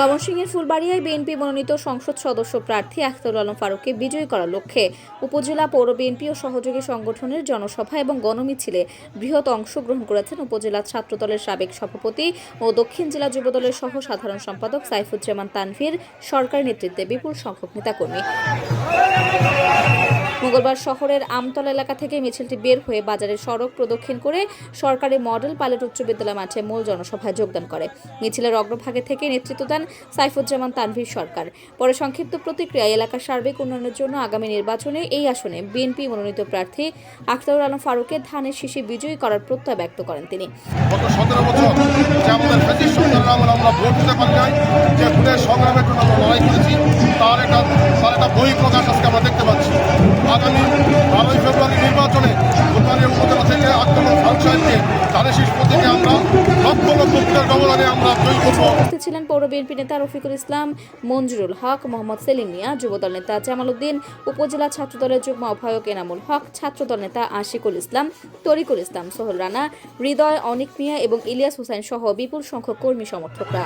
ময়মনসিংহের ফুলবাড়িয়ায় বিএনপি মনোনীত সংসদ সদস্য প্রার্থী আখতারুল আলম ফারুককে বিজয়ী করার লক্ষ্যে উপজেলা পৌর বিএনপি ও সহযোগী সংগঠনের জনসভা এবং গণমিছিলে বৃহৎ অংশগ্রহণ করেছেন উপজেলা ছাত্রদলের সাবেক সভাপতি ও দক্ষিণ জেলা যুবদলের সহ সাধারণ সম্পাদক সাইফুজ্জামান তানভীর সরকার নেতৃত্বে বিপুল সংখ্যক নেতাকর্মী। মঙ্গলবার শহরের আমতলা এলাকা থেকে মিছিলটি বের হয়ে বাজারের সড়ক প্রদক্ষিণ করে সরকারি মডেল পাইলট উচ্চ বিদ্যালয় মাঠে মূল জনসভায় যোগদান করে। মিছিলের অগ্রভাগে থেকে নেতৃত্ব দেন সাইফুজ্জামান তানভীর সরকার। পরে সংক্ষিপ্ত প্রতিক্রিয়ায় এলাকার সার্বিক উন্নয়নের জন্য আগামী নির্বাচনে এই আসনে বিএনপি মনোনীত প্রার্থী আখতারুল আলম ফারুককে ধানের শীষে বিজয়ী করার প্রত্যয় ব্যক্ত করেন তিনি। আমরা ভোট দিতে পারি যে ভোটের সংগ্রামের জন্য আমরা লড়াই করেছি ছিলেন পৌর বিএনপি নেতা রফিকুল ইসলাম, মঞ্জুরুল হক, মোহাম্মদ সেলিম মিয়া, যুবদল নেতা জামাল উদ্দিন উপজেলা ছাত্রদলের যুগ্ম আহ্বায়ক এনামুল হক, ছাত্রদল নেতা আশিকুল ইসলাম, তরিকুল ইসলাম, সোহল রানা, হৃদয় অনিক মিয়া এবং ইলিয়াস হোসেন সহ বিপুল সংখ্যক কর্মী সমর্থকরা।